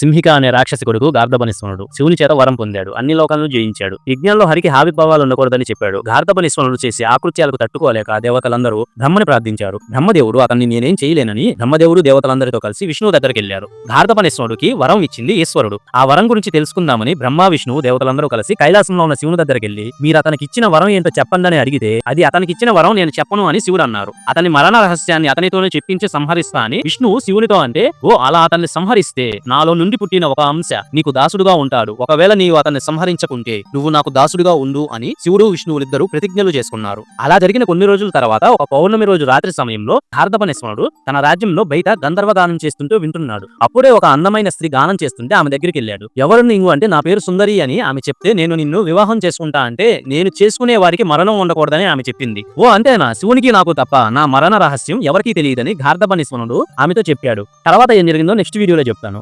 సింహిక అనే రాక్షసి కొడుకు గార్ధబనిస్వనుడు శివుని చేత వరం పొందాడు అన్ని లోకాలను జయించాడు. యజ్ఞంలో హరికి హావిభావాలు ఉండకూడదని చెప్పాడు. గార్ధబనిస్వనుడు చేసి ఆకృత్యాలకు తట్టుకోలేక దేవతలందరూ బ్రహ్మని ప్రార్థించారు. బ్రహ్మదేవుడు అతన్ని నేనేం చేయలేనని బ్రహ్మదేవుడు దేవతలందరితో కలిసి విష్ణువు దగ్గరికి వెళ్ళారు గార్ధబనిస్వనుడికి వరం ఇచ్చింది ఈశ్వరుడు. ఆ వరం గురించి తెలుసుకుందామని బ్రహ్మ విష్ణువు దేవతలందరూ కలిసి కైలాసంలో ఉన్న శివుని దగ్గరికి వెళ్ళి మీరు అతనికి ఇచ్చిన వరం ఏంటో చెప్పండి అడిగితే అది అతనికి ఇచ్చిన వరం నేను చెప్పను అని శివుడు అన్నారు. అతని మరణ రహస్యాన్ని అతనితోనే చెప్పించి సంహరిస్తా అని విష్ణువు శివునితో అంటే ఓ అలా అతన్ని సంహరిస్తే నాలో నుండి పుట్టిన ఒక అంశ నీకు దాసుడుగా ఉంటాడు. ఒకవేళ నీవు అతన్ని సంహరించకుంటే నువ్వు నాకు దాసుడుగా ఉండు అని శివుడు విష్ణువులిద్దరూ ప్రతిజ్ఞలు చేసుకున్నారు. అలా జరిగిన కొన్ని రోజుల తర్వాత ఒక పౌర్ణమి రోజు రాత్రి సమయంలో భారతపనేశ్వరుడు తన రాజ్యంలో బయట గంధర్వగానం చేస్తుంటూ వింటున్నాడు. అప్పుడే ఒక అందమైన స్త్రీ గానం చేస్తుంటే ఆమె దగ్గరికి వెళ్ళాడు. ఎవరు నీవు అంటే నా పేరు సుందరి అని ఆమె చెప్తే నేను నిన్ను వివాహం చేసుకుంటా అంటే నేను చేసుకునే వారికి మరణం ఉండకూడదని ఆమె చెప్పింది. ఓ అంతేనా? శివునికి నాకు తప్ప నా మరణ రహస్యం ఎవరికీ తెలియదని గార్ధపనిస్వనుడు ఆమెతో చెప్పాడు. తర్వాత ఏం జరిగిందో నెక్స్ట్ వీడియోలో చెప్తాను.